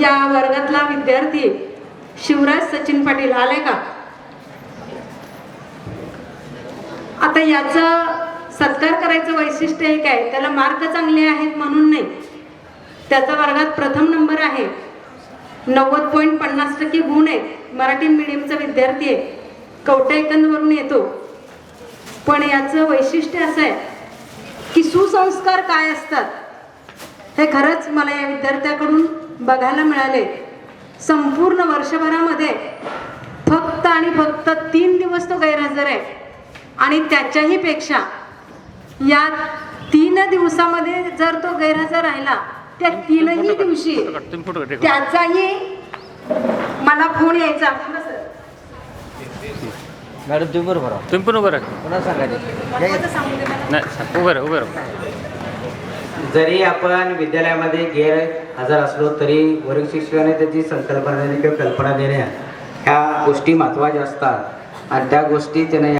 या वर्गातला विद्यार्थी शिवराज सचिन पाटील आलाय का? आता याचा सत्कार करायचं वैशिष्ट्य हे काय त्याला मार्क चांगले आहेत म्हणून नाही. त्याचा वर्गात प्रथम नंबर आहे. नव्वद पॉईंट पन्नास टक्के गुण आहेत मराठी मिडियमचा विद्यार्थी आहे. कवटेकंदवरून येतो. पण याचं वैशिष्ट्य असं आहे की सुसंस्कार काय असतात? हे खरंच मला या विद्यार्थ्याकडून बघायला मिळाले. संपूर्ण वर्षभरामध्ये फक्त आणि फक्त तीन दिवस तो गैरहजर आहे. आणि त्याच्याही पेक्षा या तीन दिवसामध्ये जर तो गैरहजर राहिला त्या तीनही दिवशी त्याचाही मला फोन यायचा. मॅडम तुम्ही बरोबर तुम्ही पण उभं राहा. सांगायचं. नाही उभं राहा उभं राहा. जरी आपण विद्यालयामध्ये गैरहजर असलो तरी वर्ग शिक्षकाने त्याची संकल्पना देणे किंवा कल्पना देण्या ह्या गोष्टी महत्त्वाच्या असतात. आणि त्या गोष्टी त्याने